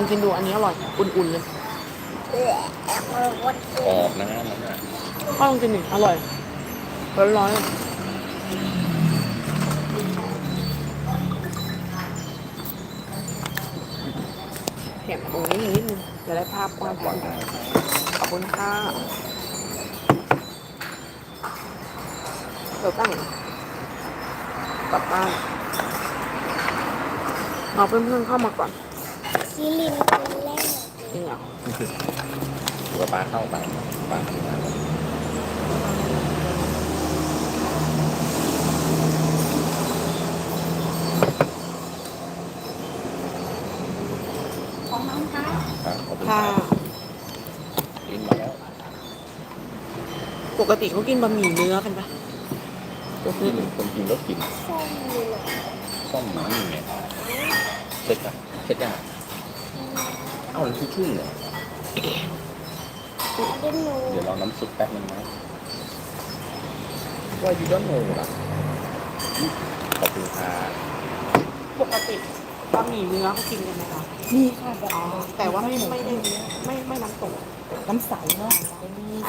ลองกินดูอันนี้อร่อย อุ่นๆเลยอบมาวัดกรอบนะนั่นน่ะพ่อลองกินหนิอร่อย ร้อนๆเลยเห็นตรงนี้นิดนึงจะได้ภาพกว้างกว่าขอบคุณค่ะเดี๋ยวตั้งกลับบ้านเอาเพื่อนๆเข้ามาก่อน คิรินคนแรกจริงเหรอตัวปลาเข้าไปปลาทำงานของน้องคะครับขอบคุณค่ะรับกินมาแล้วปกติเขากินบะหมี่เนื้อกันปะก็กินคนกินก็กินส้มเหรอส้มหมาหนึ่งเนี่ยเช็ดอะเช็ดอะ อ้ามันคือชุ่มเหรอเดี๋ยวหนูเดี๋ยวรอน้ำซุปแป๊บนึงนะว่าอยู่ด้านโน้นอะขอบคุณค่ะปกติบะหมี่เนื้อเขากินกันไหมคะมีค่ะแบบอ๋อแต่ว่าไม่ไม่ได้ไม่ไม่น้ำตกน้ำใสเนาะ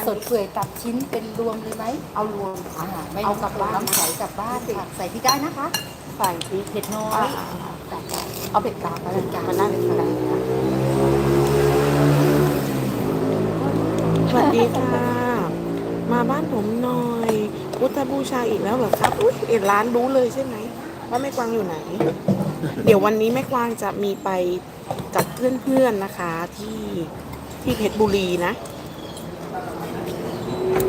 สดเปื่อยตัดชิ้นเป็นรวมเลยไหมเอารวมอ่าไม่เอากลับบ้านน้ำใสกลับบ้านค่ะใส่ที่ได้นะคะ ใส่พริกเผ็ดน้ออ่ายเอาเผ็ดกลางก็ได้มันน่าเป็นกลาง สวัสดีค่ะ มาบ้านผมหน่อยพุทธบูชาอีกแล้วเหรอครับอุ้ยเอ็ดร้านรู้เลยใช่ไหมว่าแม่กวางอยู่ไหน เดี๋ยววันนี้แม่กวางจะมีไปกับเพื่อนๆนะคะ ที่ที่เพชรบุรีนะ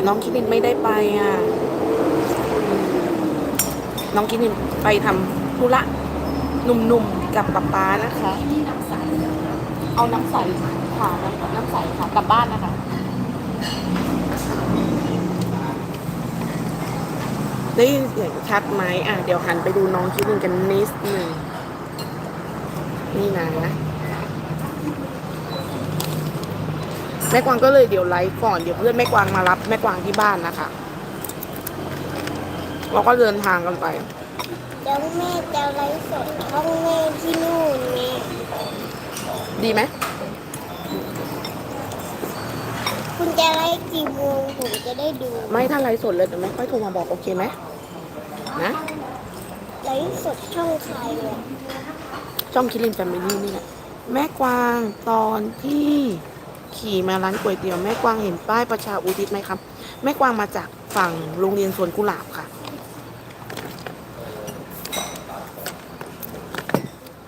น้องคิดินไม่ได้ไปอะ น้องคิดินไปทำธุระหนุ่มๆกับป๊าป๊านะคะนี่น้ำใสเอาน้ำใสค่ะน้ำใสค่ะกลับบ้านนะคะ ได้ยินเสียงชัดไหมอะเดี๋ยวหันไปดูน้องคิดนึงกันนิดหนึ่งนี่นะแม่กวางก็เลยเดี๋ยวไลฟ์ก่อนเดี๋ยวเพื่อนแม่กวางมารับแม่กวางที่บ้านนะคะเราก็เดินทางกันไปเดี๋ยวแม่จะไลฟ์สดช่องแม่ที่นู่นแม่ดีไหมคุณจะไลฟ์กี่โมงผมจะได้ดู ไม่ถ้าไลฟ์สดเลยเดี๋ยวแม่ค่อยโทรมาบอกโอเคไหม นะไลฟ์สดช่องใครอะช่องคิรินแฟมิลี่นี่แหละแม่กวางตอนที่ขี่มาร้านก๋วยเตี๋ยวแม่กวางเห็นป้ายประชาอุทิศไหมครับ แม่กวางมาจากฝั่งโรงเรียนสวนกุหลาบค่ะ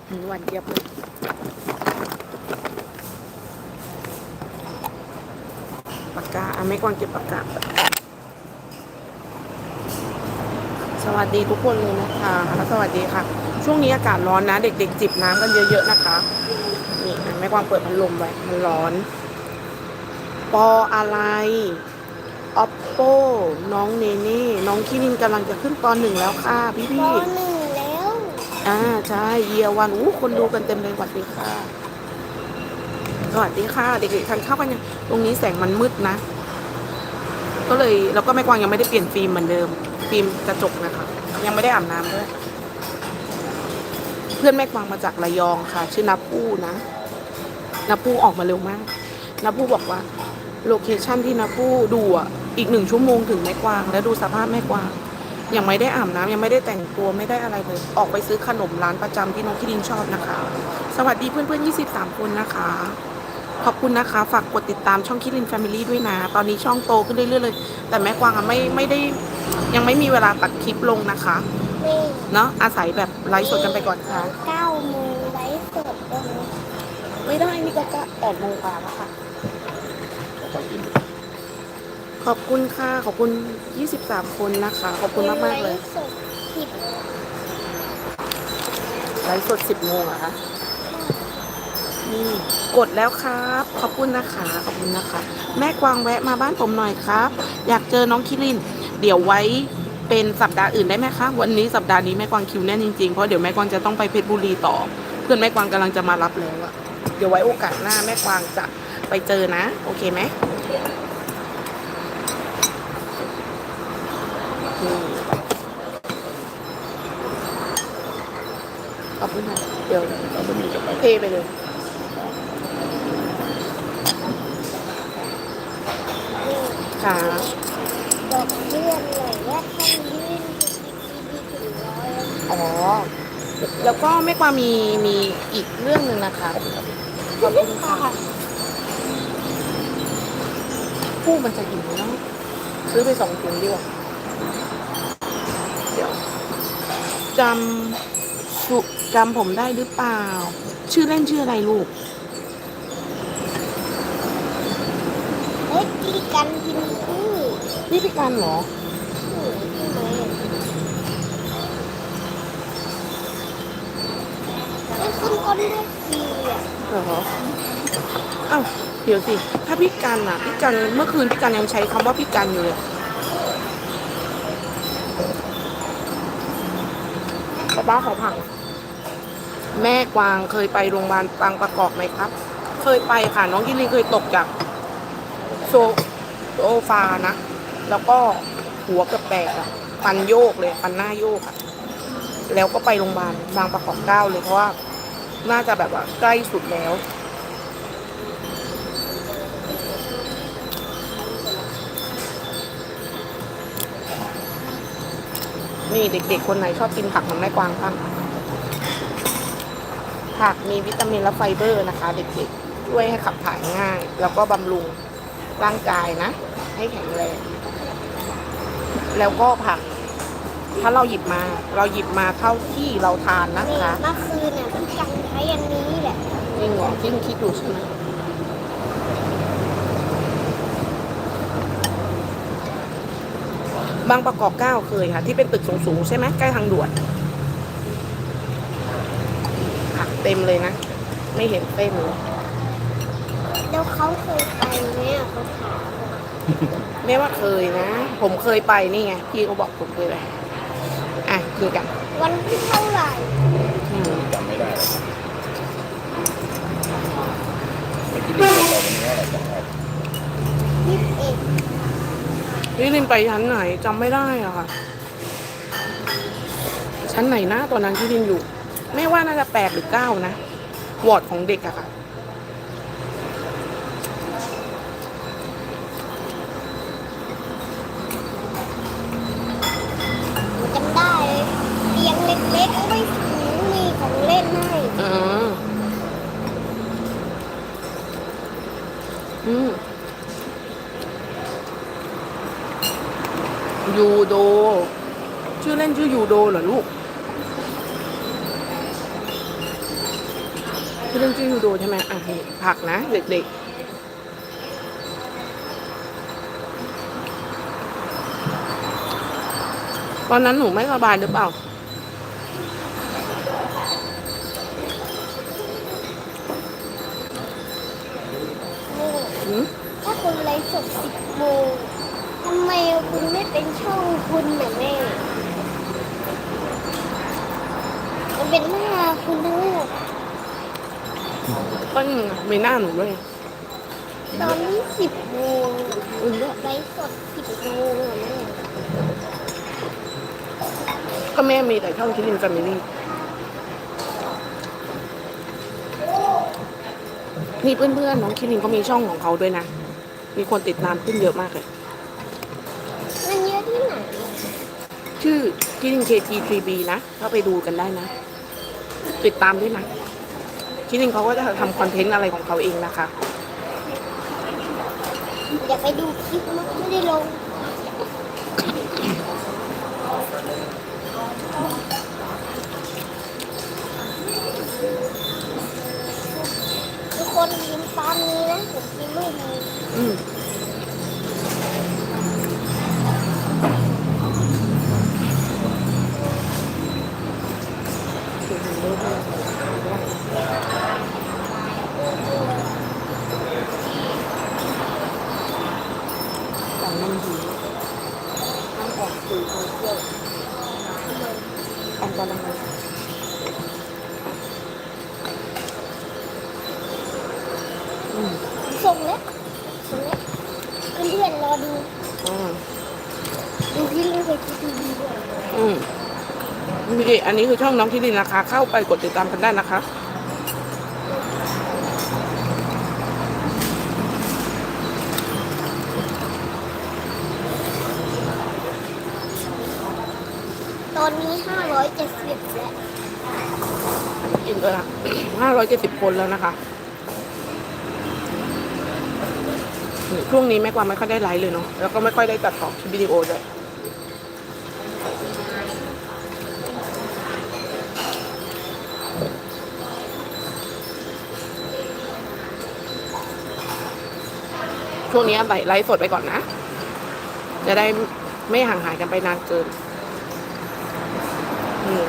อืมหวันเจี๊ยบเลยปากกาอะแม่กวางเก็บปากกา สวัสดีทุกคนเลยนะคะและสวัสดีค่ะ ช่วงนี้อากาศร้อนนะ เด็กๆ จิบน้ำกันเยอะๆนะคะ นี่อะแม่กวางเปิดพัดลมไว้มันร้อน ปออะไร oppo น้องเนเน่น้องคิรินกำลังจะขึ้นปหนึ่งแล้วค่ะพี่ปพี่หนึ่งแล้วอ่าใช่เยียวันอู้คนดูกันเต็มเลยสวัสดีค่ะสวัสดีค่ะ เด็กๆทานข้าวกันยังตรงนี้แสงมันมืดนะ ก็เลยแล้วก็แม่กวางยังไม่ได้เปลี่ยนฟิล์มเหมือนเดิม ฟิล์มกระจกนะคะ ยังไม่ได้อาบน้ำด้วย เพื่อนแม่กวางมาจากระยองค่ะ ชื่อนับปู้นะนับปู้ออกมาเร็วมากนับปู้บอกว่า โลเคชั่นที่นับปู้ดูอะอีกหนึ่งชั่วโมงถึงแม่กวาง แล้วดูสภาพแม่กวาง ยังไม่ได้อาบน้ำยังไม่ได้แต่งตัวไม่ได้อะไรเลยออกไปซื้อขนมร้านประจำที่น้องคิดินชอบนะคะ สวัสดีเพื่อนๆ23คนนะคะ ขอบคุณนะคะ ฝากกดติดตามช่องคิรินแฟมิลี่ด้วยนะ ตอนนี้ช่องโตขึ้นเรื่อยๆเลย แต่แม่กวางอะไม่ไม่ได้ ยังไม่มีเวลาตัดคลิปลงนะคะแม่เนาะอาศัยแบบไลฟ์สดกันไปก่อนค่ะเก้าโมงไลฟ์สดเลยไม่ได้นี่ก็แปดโมงกว่าแล้วค่ะค่อยกินขอบคุณค่ะ ขอบคุณ 23 คนนะคะ ขอบคุณมากๆเลยไฟ์สดผิดไลฟ์สด 10 โมงเหรอะคะนี่กดแล้วครับ ขอบคุณนะคะ ขอบคุณนะคะ แม่กวางแวะมาบ้านผมหน่อยครับ อยากเจอน้องคิริน เดี๋ยวไว้เป็นสัปดาห์อื่นได้ไหมคะ วันนี้สัปดาห์นี้แม่กวางคิวแน่นจริงๆ เพราะเดี๋ยวแม่กวางจะต้องไปเพชรบุรีต่อ เพื่อนแม่กวางกำลังจะมารับแล้วอะเดี๋ยวไว้โอกาสหน้าแม่กวางจะไปเจอนะ โอเคไหมขอบคุณค่ะเดี๋ยวเทไปเลยค่ะ บอกเพื่อนเลยว่าถ้ายื่นดีถึงร้อยแล้วอ๋อ แล้วก็ไม่กว่ามีมีอีกเรื่องหนึ่งนะคะขอบคุณค่ะผู้มันจะหิวเนาะซื้อไปสองถุงดีกว่าเดี๋ยวจำสุจำผมได้หรือเปล่า ชื่อเล่นชื่ออะไรลูกเฮ้ยตีกันกินคู่นี่พี่กันเหรอ คู่ใช่ไอ้คุณคนเรียกทีอะเหรออ้าวเดี๋ยวสิ ถ้าพี่กันอะพี่กันเมื่อคืนพี่กันยังใช้คำว่าพี่กันอยู่เลยป้าป้าขอผักแม่กวางเคยไปโรงพยาบาลบางประกอบไหมครับ เคยไปค่ะ น้องยินลีเคยตกจากโซโซฟานะ แล้วก็หัวกับแตกอะ ฟันโยกเลยฟันหน้าโยกอะแล้วก็ไปโรงพยาบาลบางประกอบเก้าเลยเพราะว่าน่าจะแบบว่าใกล้สุดแล้ว นี่เด็กๆ คนไหนชอบกินผักมือนแม่กวางบ้างผักมีวิตามินและไฟเบอร์นะคะ เด็กๆ ช่วยให้ขับถ่ายง่าย แล้วก็บำรุงร่างกายนะ ให้แข็งแรง แล้วก็ผัก ถ้าเราหยิบมา เราหยิบมาเท่าที่เราทานนะนี่คะเมื่อคืนน่ะพี่กันใช้อันนี้แหละจริงเหรอที่มึงคิดดูใช่ไหมบางประกอบเก้าเคยค่ะ ที่เป็นตึกสูงๆใช่ไหมใกล้ทางด่วนผักเต็มเลยนะ ไม่เห็นเต้นเลยแล้วเขาเคยไปไหมอะเขาถามอะแม่ว่าเคยนะ ผมเคยไปนี่ไง พี่เขาบอกผมเคยไป อะคือกันวันที่เท่าไหร่อืมจำไม่ได้เมื่อกี้เรียนเราวันนี้อะไรจำได้ยี่สิบเอ็ดนี่ลินไปชั้นไหนจำไม่ได้อะค่ะ ชั้นไหนนะตอนนั้นที่ลินอยู่ ไม่ว่าน่าจะแปดหรือเก้านะ วอร์ดของเด็กอะค่ะ จำได้เลยเตียงเล็กๆเอาไว้ถูมีของเล่นให้ อืมอืมยูโด ชื่อเล่นชื่อยูโดเหรอลูก ชื่อเล่นชื่อยูโดใช่ไหมอะนี่ ผักนะ เด็กๆ ตอนนั้นหนูไม่สบายหรือเปล่านี่หืมถ้าคุณไลฟ์สดสิบโมงทำไมคุณไม่เป็นช่องคุณน่ะแม่มันเป็นหน้าคุณทั้งหมด ก็นี่ไงมีหน้าหนูด้วยตอนนี้สิบโมงอืมด้วยไลฟ์สดสิบโมงอะแม่ก็แม่มีแต่ช่องคิดลินแฟมิลี่นี่เพื่อนๆน้องคิดลินก็มีช่องของเขาด้วยนะ มีคนติดตามขึ้นเยอะมากเลย มันเยอะที่ไหน ชื่อคิดลิน KT3B นะ เข้าไปดูกันได้นะ ติดตามด้วยนะ คิดลินเขาก็จะทำคอนเทนต์อะไรของเขาเองนะคะอย่าไปดูคลิปมันไม่ได้ลงทุกคนกินตามนี้นะผมกินไม่ดีอืม แต่มันหิวห้ามออกสื่อโซเชียลแอนตรายอืมส่งแล้วส่งแล้วเพื่อนๆรอดูอืมดูที่ลิงเคยคิดดีด้วยอืม นี่อันนี้คือช่องน้องที่ดินนะคะ เข้าไปกดติดตามกันได้นะคะตอนนี้ห้าร้อยเจ็ดสิบแล้วกินด้ยละห้าร้อยเจ็ดสิบคนแล้วนะคะ ช่วงนี้แม่กว่าไม่ค่อยได้ไลฟ์เลยเนาะ แล้วก็ไม่ค่อยได้ตัดต่อวิดีโอเลย ช่วงนี้ไลฟ์สดไปก่อนนะ จะได้ไม่ห่างหายกันไปนานเกินอืม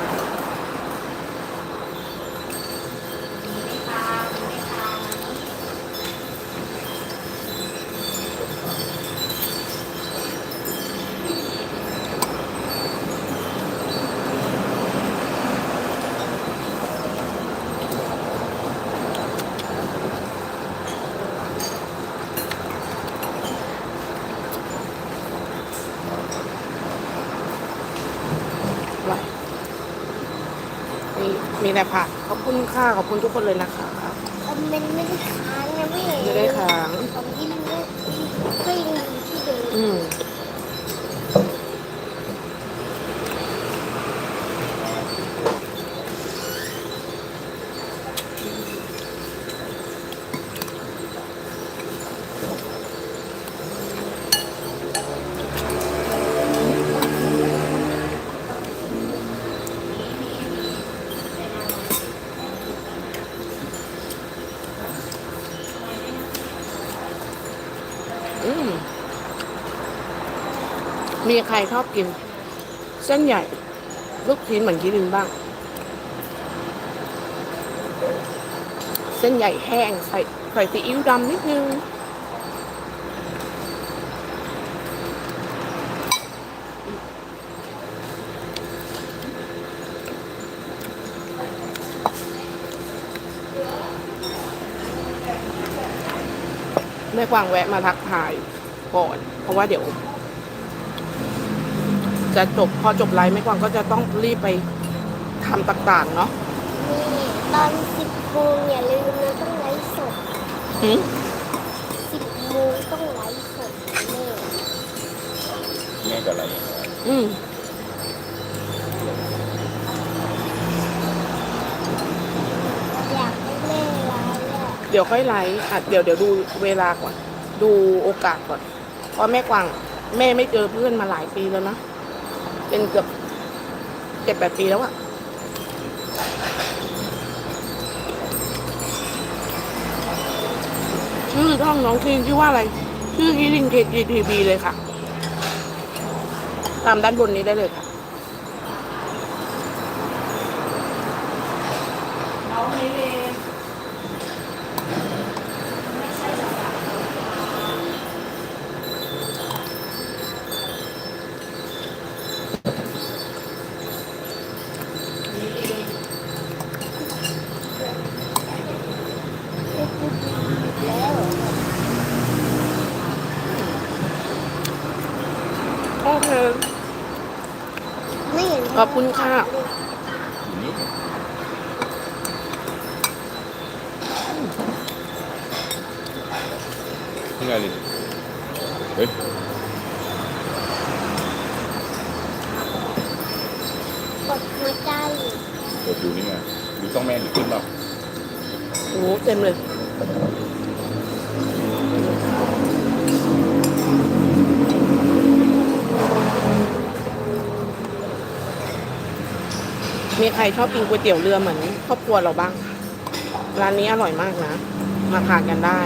ไว้ มีมีแต่ผักขอบคุณค่ะ ขอบคุณทุกคนเลยนะคะ คอมเมนต์ไม่ได้ค้างนะไม่เห็น ไม่ได้ค้าง ผมยิ่งไม่ก็ยังอยู่ที่เดิม อืมอืม มีใครชอบกิน เส้นใหญ่ ลูกชิ้นเหมือนกิรินบ้าง เส้นใหญ่แห้งใส่ใส่ซีอิ๊วดำนิดนึงแม่กวางแวะมาทักทายก่อน เพราะว่าเดี๋ยว จะจบพอจบไลฟ์แม่กวางก็จะต้องรีบไปทำต่างๆเนาะนี่ตอนสิบโมงอย่าลืมนะต้องไลฟ์สดหืมสิบโมงต้องไลฟ์สดแม่แม่กับอะไรอืมอยากให้แม่ไลฟ์อะเดี๋ยวค่อยไลฟ์อะเดี๋ยวเดี๋ยวดูเวลาก่อน ดูโอกาสก่อนเพราะแม่กวาง แม่ไม่เจอเพื่อนมาหลายปีแล้วนะ เป็นเกือบเจ็ดแปดปีแล้วอะชื่อช่องน้องทีนชื่อว่าอะไร ชื่อฮิลินเคจีทีบีเลยค่ะ ตามด้านบนนี้ได้เลยค่ะ โอเคไม่เห็นขอบคุณค่ะอยู่นี่นี่ไงลินเฮ้ยกดหัวใจเปิดดูนี่ไงดูต้องแม่หรือขึ้นเปล่าโอ้โหเต็มเลย มีใครชอบกินก๋วยเตี๋ยวเรือเหมือนครอบครัวเราบ้าง ร้านนี้อร่อยมากนะ มาทานกันได้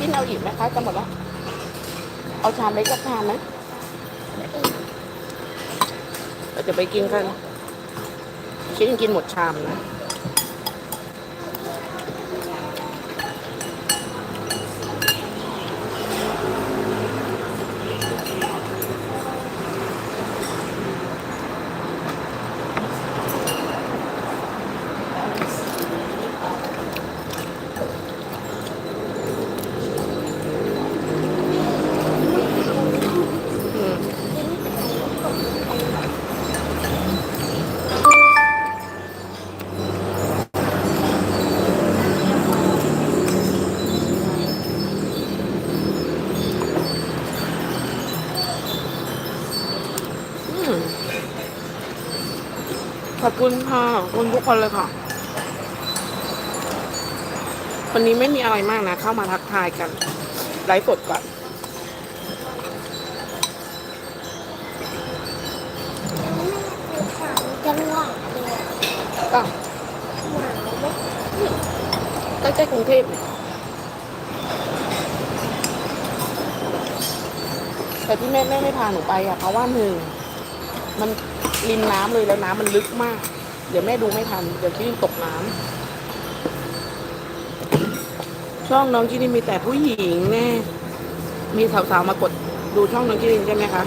กินเอาอีกไหมคะจะหมดแล้ว เอามเล็กกับชามไหมเราจะไปกินกันชิ้นกินหมดชามนะ คุณค่ะขอบคุณทุกคนเลยค่ะ วันนี้ไม่มีอะไรมากนะ เข้ามาทักทายกัน ไลฟ์สดก่อนคือสามจังหวัดเลยก็หนาวไหมใกล้ๆกรุงเทพเนี่ยแต่ที่แม่แม่ไม่พาหนูไปอะเพราะว่าหนึ่งมันริมน้ำเลยแล้วน้ำมันลึกมาก เดี๋ยวแม่ดูไม่ทัน เดี๋ยวที่ตกน้ำช่องน้องจีนี่มีแต่ผู้หญิงแน่ มีสาวๆมากดดูช่องน้องจีนี่ใช่ไหมคะ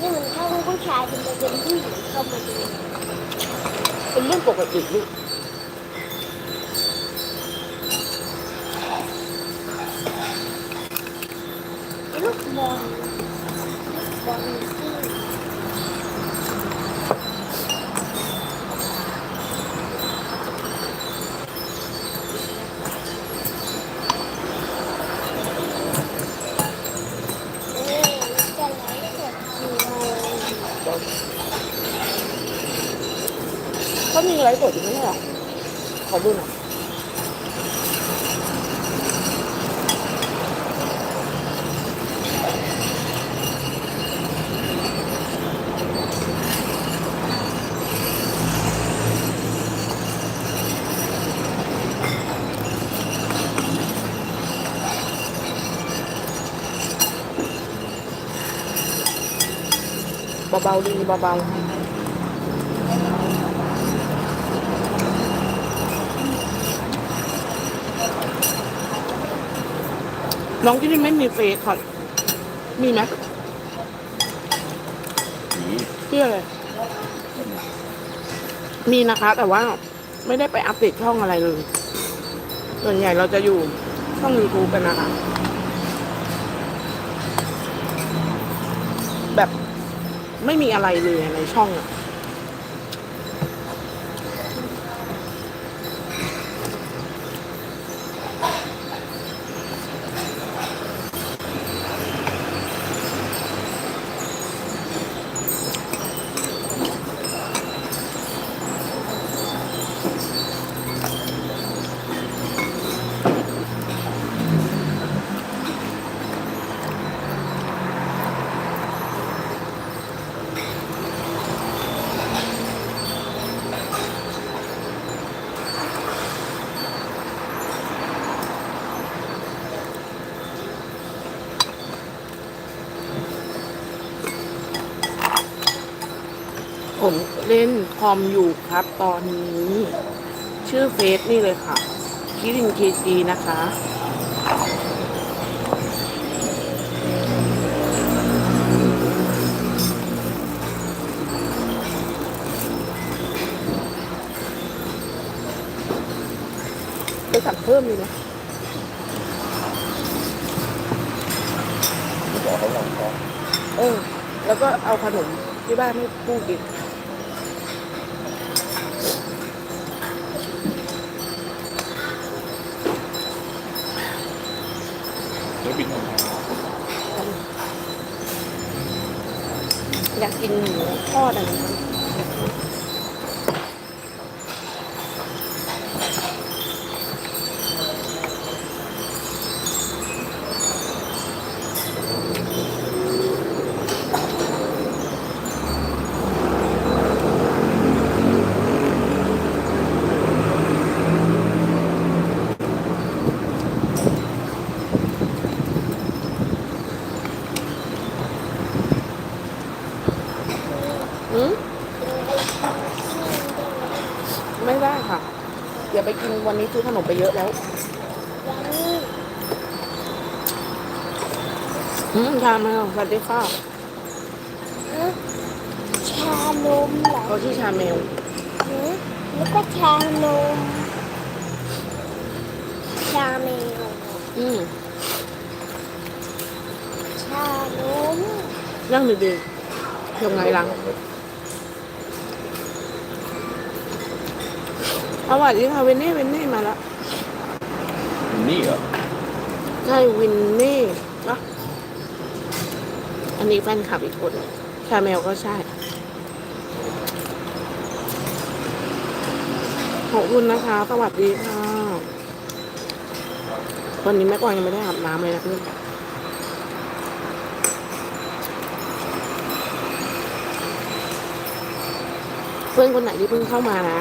นี่มันเข้าผู้ชายเป็นไปเป็นผู้หญิงเข้ามาดู เป็นเรื่องปกติลูก ลูกบอลบอลซิ่งเอ๊ะจะไลฟ์สดกี่โมง เขามีไลฟ์สดอยู่ไม่ใช่เหรอขอดูหน่อย เบาๆดีเบาๆน้องที่นี่ไม่มีเฟซค่ะ มีไหมผีชื่ออะไร มีนะคะ แต่ว่าไม่ได้ไปอัปเดตช่องอะไรเลย ส่วนใหญ่เราจะอยู่ช่อง YouTube กันนะคะ แบบ ไม่มีอะไรเลยในช่องอะผม เล่นคอมอยู่ครับตอนนี้ ชื่อเฟซนี่เลยค่ะ คิรินเคจีนะคะไปสั่งเพิ่มดีไหมบอกเขาลองท้องเออ แล้วก็เอาขนมที่บ้านให้ผู้กิน แล้วบินออกมา อยากกิน หมูทอดอะไรนั้นอืม ไม่ได้ค่ะ อย่าไปกิ นวันนี้ซื้อขนมไปเยอะแล้วอืมชาแมวสวัสดีค่ะชานมเหรอเขาชื่อชาแมวหือแล้วก็ชานม ชาเมลอืมชานมนั่งดีๆยังไงลัง สวัสดีค่ะเวนเน่เวนเน่มาแล้ว นี่เหรอใช่วินเน่ปะอันนี้แฟนคลับอีกคนชาแมวก็ใช่ขอบคุณนะคะ สวัสดีค่ะ วันนี้แม่กวางยังไม่ได้อาบน้ำเลยนะเพื่อนเพื่อนคนไหนที่เพิ่งเข้ามานะ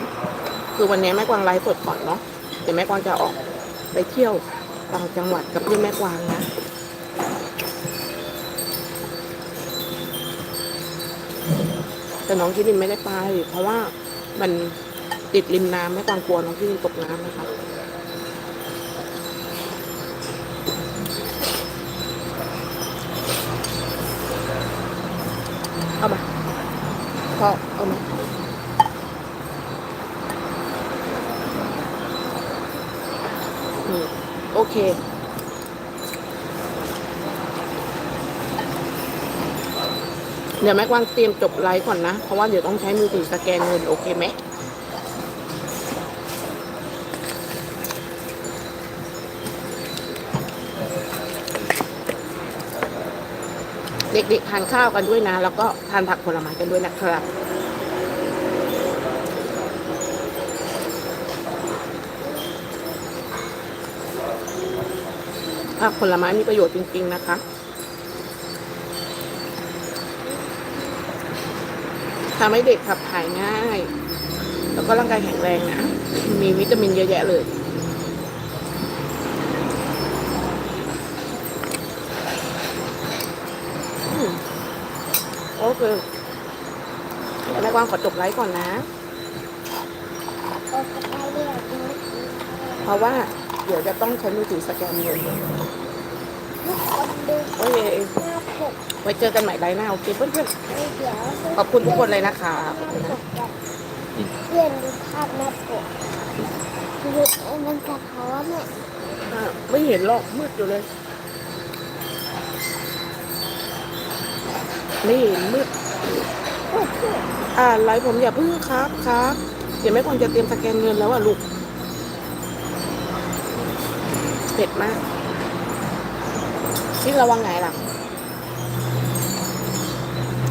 คือวันนี้แม่กวางไลฟ์สดก่อนเนาะเดี๋ยวแม่กวางจะออกไปเที่ยวต่างจังหวัดกับเพื่อนแม่กวางนะแต่น้องคิรินไม่ได้ไป เพราะว่ามันติดริมน้ำแม่กวางกลัวน้องคิรินตกน้ำนะคะเอามาพอเอามาอืมโอ เค เดี๋ยวแม่กวางเตรียมจบไลฟ์ก่อนนะ เพราะว่าเดี๋ยวต้องใช้มือถือสแกนเงินโอเคไหมเด็กๆทานข้าวกันด้วยนะ แล้วก็ทานผักผลไม้กันด้วยนะครับ ผักผลไม้มีประโยชน์จริง ๆ นะคะทำให้เด็กขับถ่ายง่าย แล้วก็ร่างกายแข็งแรงนะ มีวิตามินเยอะแยะเลย โอเคแม่กวางขอจบไลฟ์ก่อนนะ เพราะว่าเดี๋ยวจะต้องใช้มือถือสแกนเงิน โอเคหน้าปกไว้เจอกันใหม่ไลฟ์หน้าโอเคเพื่อนเดี๋ยวๆขอบคุณทุกคนเลยนะคะขอบคุณนะเพื่อนดูภาพหน้าปกคือมันสะท้อนอะอะไม่เห็นหรอกมืดอยู่เลย ไม่เห็นมืดโอ้โหอ่าไลฟ์ผมอย่าพึ่งครับครับเดี๋ยวแม่ควรจะเตรียมสแกนเงินแล้วอะลูกเผ็ดมาก นี่ระวังไงล่ะ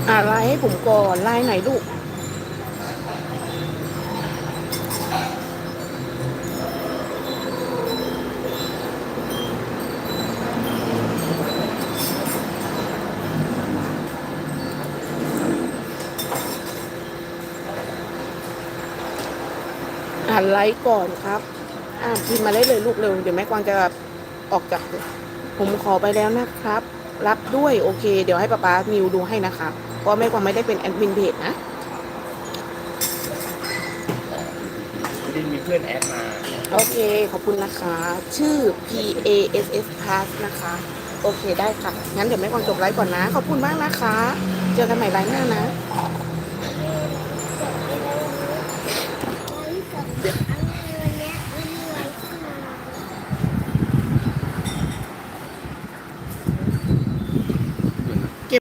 อ่าไลน์ให้ผมก่อนไลน์ไหนลูกอ่านไลค์ก่อนครับ อ่านพิมพ์มาได้เลยลูกเร็ว เดี๋ยวแม่กวางจะออกจาก ผมขอไปแล้วนะครับ รับด้วยโอเค เดี๋ยวให้ป๊าป๊านิวดูให้นะคะเพราะแม่กวางไม่ได้เป็นแอดมินเพจนะพี่ดินมีเพื่อนแอดมา โอเค ขอบคุณนะคะ ชื่อ P A S S Pass นะคะ โอเคได้ค่ะ งั้นเดี๋ยวแม่กวางจบไลฟ์ก่อนนะ ขอบคุณมากนะคะ เจอกันใหม่ไลฟ์หน้านะ